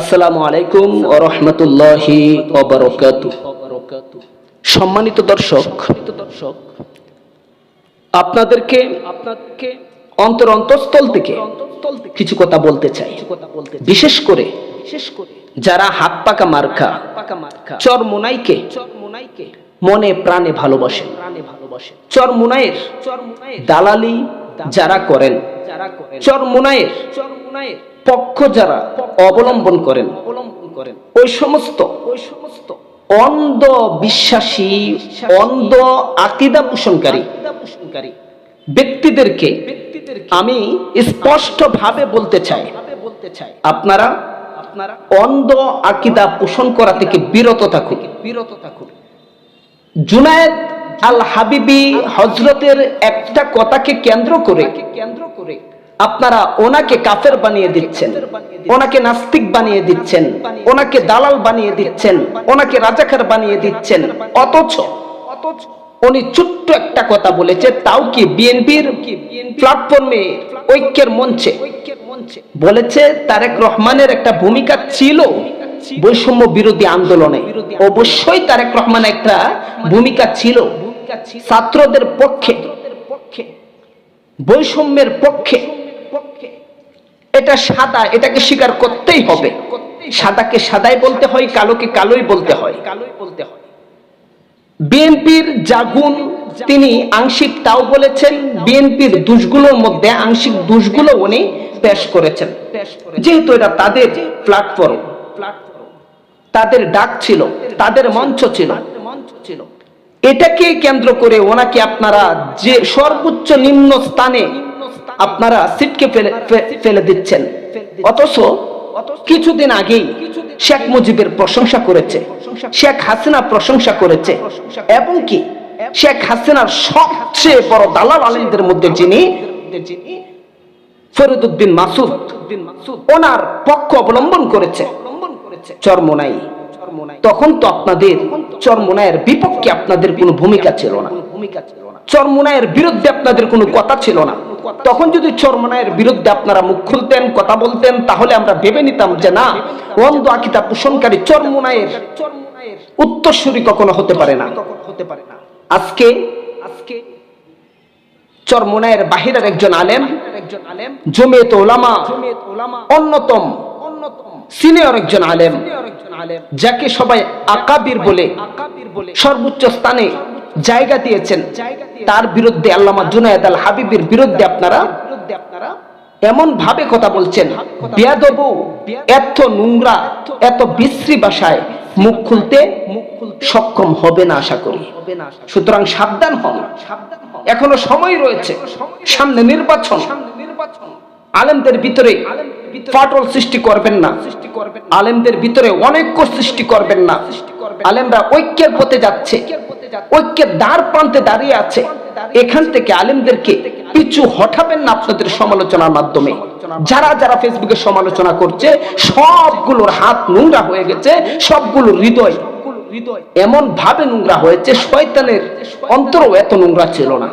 আসসালামু আলাইকুম ও রহমতুল্লাহি সম্মানিত দর্শক, আপনাদেরকে আপনাদেরকে অন্তর অন্তঃস্থল থেকে কিছু কথা বলতে চাই। বিশেষ করে বিশেষ করে যারা হাত পাকা মার্কা, চর মুনাইকে মনে প্রাণে ভালোবাসে প্রাণে ভালোবাসেন। চর মুনাইয়ের দালালি যারা করেন চর মুনাইয়ের পক্ষ যারা অবলম্বন করেন ওই সমস্ত ওই সমস্ত অন্ধ বিশ্বাসী অন্ধ আকিদা পোষণকারী ব্যক্তিদেরকে আমি স্পষ্ট ভাবে বলতে চাই। আপনারা আপনারা অন্ধ আকিদা পোষণ করা থেকে বিরত থাকুন। বিরত থাকুন। জুনায়েদ আল হাবিবি হজরতের একটা কথাকে কেন্দ্র করে কেন্দ্র করে আপনারা ওনাকে কাফের বানিয়ে দিচ্ছেন, ওনাকে নাস্তিক বানিয়ে দিচ্ছেন, ওনাকে দালাল বানিয়ে দিচ্ছেন, ওনাকে রাজাকার বানিয়ে দিচ্ছেন। অথচ অথচ উনি ছোট্ট একটা কথা বলেছে, তাও কি বিএনপির প্ল্যাটফর্মে ঐক্যের মঞ্চে? বলেছে, তারেক রহমানের একটা ভূমিকা ছিল বৈষম্য বিরোধী আন্দোলনে। অবশ্যই তারেক রহমান একটা ভূমিকা ছিল। ছাত্রদের পক্ষে বৈষম্যের পক্ষে। এটা সাদা এটাকে স্বীকার করতেই হবে। সাদাকে সাদাই বলতে হয় কালোকে কালোই বলতে হয়। কালোই বলতে হয়। বিএনপির জাগুন তিনি আংশিক তাও বলেছেন বিএনপির দুষগুলোর মধ্যে আংশিক দুষগুলো উনি পেশ করেছেন। যেহেতু এটা তাদের প্ল্যাটফর্ম তাদের ডাক ছিল তাদের মঞ্চ ছিল। মঞ্চ ছিল। এটাকে কেন্দ্র করে ওনাকে আপনারা যে সর্বোচ্চ নিম্ন স্থানে আপনারা সিটকে ফেলে দিচ্ছেন। অথচ কিছুদিন আগেই শেখ মুজিবের প্রশংসা করেছে, শেখ হাসিনা প্রশংসা করেছে, এবং কি শেখ হাসিনার সবচেয়ে বড় দালাল আলিমদের মধ্যে যিনি ফরিদুদ্দিন মাসুদ, ওনার পক্ষ অবলম্বন করেছে চরমোনাই তখন তো আপনাদের চরমোনায়ের বিপক্ষে আপনাদের কোনো ভূমিকা ছিল না। চরমোনায়ের বিরুদ্ধে আপনাদের কোনো কথা ছিল না। তখন যদি চরমোনায়ের বিরুদ্ধে আপনারা মুখ খুলতেন কথা বলতেন তাহলে আমরা ভেবে নিতাম যে না অন্ধ আকিতা পোষণকারী চরমোনায়ের উত্তরসূরি কখনো হতে পারে না। হতে পারে না। আজকে আজকে চরমোনায়ের বাহিরের একজন আলেম একজন আলেম জমিয়ত ওলামা অন্যতম অন্যতম সিনিয়র একজন আলেম, যাকে সবাই আকাবির বলে, সর্বোচ্চ স্থানে জায়গা দিয়েছেন। তার বিরুদ্ধে আল্লামা জুনায়দ আল হাবিবের বিরুদ্ধে আপনারা এমন ভাবে কথা বলছেন, বেয়াদবু, এত নোংরা, এত বিশ্রী ভাষায় মুখ খুলতে সক্ষম হবে না আশা করি। সুতরাং সাবধান হন। এখনও সময় রয়েছে। সামনে নির্বাচন। আলেমদের ভিতরে ফাটল সৃষ্টি করবেন না। আলেমদের ভিতরে অনৈক্য সৃষ্টি করবেন না। আলেমরা ঐক্যের পথে যাচ্ছে। ঐক্যের দ্বার প্রান্তে দাঁড়িয়ে আছে। এখান থেকে আলেমদেরকে পিছু হঠাবেন না আপনাদের সমালোচনার মাধ্যমে। যারা যারা ফেসবুকে সমালোচনা করছে সবগুলোর হাত নোংরা হয়ে গেছে সবগুলোর হৃদয় এমন ভাবে নোংরা হয়েছে শয়তানের অন্তরও এত নোংরা ছিল না।